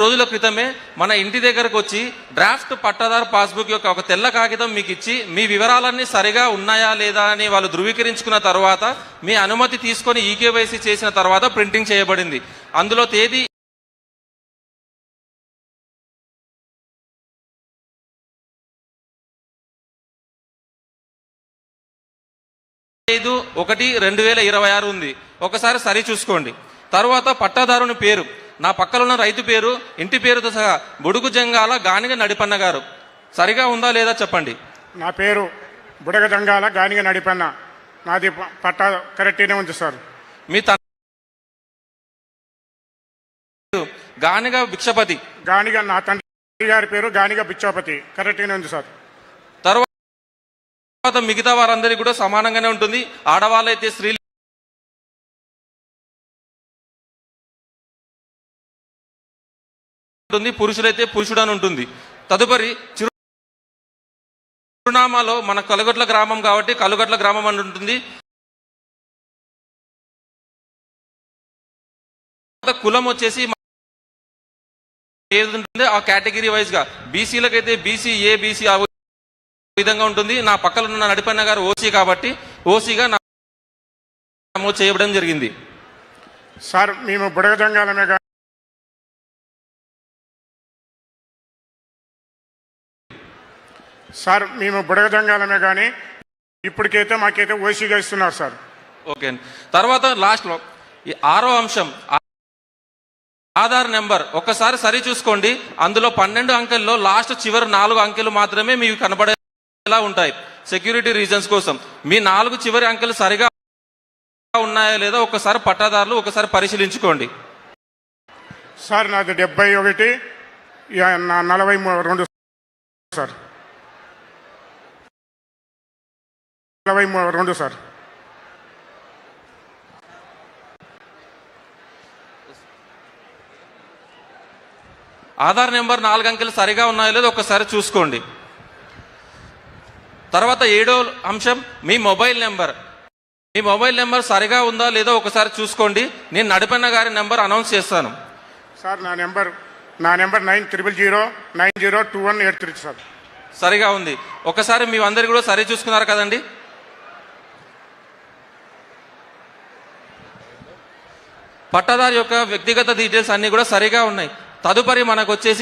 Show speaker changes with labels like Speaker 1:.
Speaker 1: రోజుల క్రితమే మన ఇంటి దగ్గరకు వచ్చి డ్రాఫ్ట్ పట్టాదారు పాస్బుక్ యొక్క ఒక తెల్ల కాగితం మీకు ఇచ్చి మీ వివరాలన్నీ సరిగా ఉన్నాయా లేదా అని వాళ్ళు ధృవీకరించుకున్న తర్వాత మీ అనుమతి తీసుకొని ఈకేవైసీ చేసిన తర్వాత ప్రింటింగ్ చేయబడింది. అందులో తేదీ ఐదు ఒకటి రెండు వేల ఇరవై ఆరు ఉంది. ఒకసారి సరి చూసుకోండి. తర్వాత పట్టాదారుని పేరు. నా పక్కన ఉన్న రైతు పేరు ఇంటి పేరుతో సహా బుడుగు జంగాల గానిగ నడిపన్న గారు. సరిగా ఉందా లేదా చెప్పండి?
Speaker 2: నా పేరు బుడగ జంగాల గానిగ నడిపన్న. నాది పట్టా కరెక్ట్గానే ఉంది సార్.
Speaker 1: మీ తండ్రి గానిగ భిక్షపతి.
Speaker 2: గానిగ నా తండ్రి గారి పేరు గానిగ బిచ్చోపతి కరెక్ట్గానే ఉంది సార్.
Speaker 1: తర్వాత మిగతా వారందరికీ కూడా సమానంగానే ఉంటుంది. ఆడవాళ్ళైతే స్త్రీలు ఉంటుంది పురుషులైతే పురుషుడు అని ఉంటుంది. తదుపరి చిరు చిరునామాలో మన కలుగట్ల గ్రామం కాబట్టి కలుగట్ల గ్రామం అని ఉంటుంది. కులం వచ్చేసి ఏది ఆ కేటగిరీ వైజ్గా బీసీలకైతే బీసీ ఏ బీసీ ఆ విధంగా ఉంటుంది. నా పక్కన ఉన్న నడిపన్న గారు ఓసీ కాబట్టి ఓసీగా నమోదు చేయడం జరిగింది.
Speaker 2: సార్ మేము బుడగ జంగాలమే సార్ మేము బుడగ జంగాలమే కానీ ఇప్పటికైతే మాకైతే ఓసీగా ఇస్తున్నారు సార్.
Speaker 1: ఓకే అండి. తర్వాత లాస్ట్లో ఈ ఆరో అంశం ఆధార్ నెంబర్ ఒక్కసారి సరి చూసుకోండి. అందులో పన్నెండు అంకెల్లో లాస్ట్ చివరి నాలుగు అంకెలు మాత్రమే మీకు కనబడేలా ఉంటాయి. సెక్యూరిటీ రీజన్స్ కోసం. మీ నాలుగు చివరి అంకెలు సరిగా ఉన్నాయా లేదా ఒకసారి పట్టాదారులు ఒకసారి పరిశీలించుకోండి.
Speaker 2: సార్ నాది డెబ్బై ఒకటి నలభై రెండు సార్. నలభై రెండు సార్.
Speaker 1: ఆధార్ నెంబర్ నాలుగు అంకెలు సరిగా ఉన్నాయో లేదో ఒకసారి చూసుకోండి. తర్వాత ఏడో అంశం మీ మొబైల్ నెంబర్. మీ మొబైల్ నెంబర్ సరిగా ఉందా లేదో ఒకసారి చూసుకోండి. నేను నడిపన్న గారి నెంబర్ అనౌన్స్ చేస్తాను.
Speaker 2: సార్ నా నెంబర్ నా number nine triple zero nine zero two one eight three sir.
Speaker 1: సరిగా ఉంది. ఒకసారి మీ అందరు కూడా సరి చూసుకున్నారు కదండి? పట్టదారి యొక్క వ్యక్తిగత డీటెయిల్స్ అన్ని కూడా సరిగా ఉన్నాయి. తదుపరి మనకు వచ్చేసి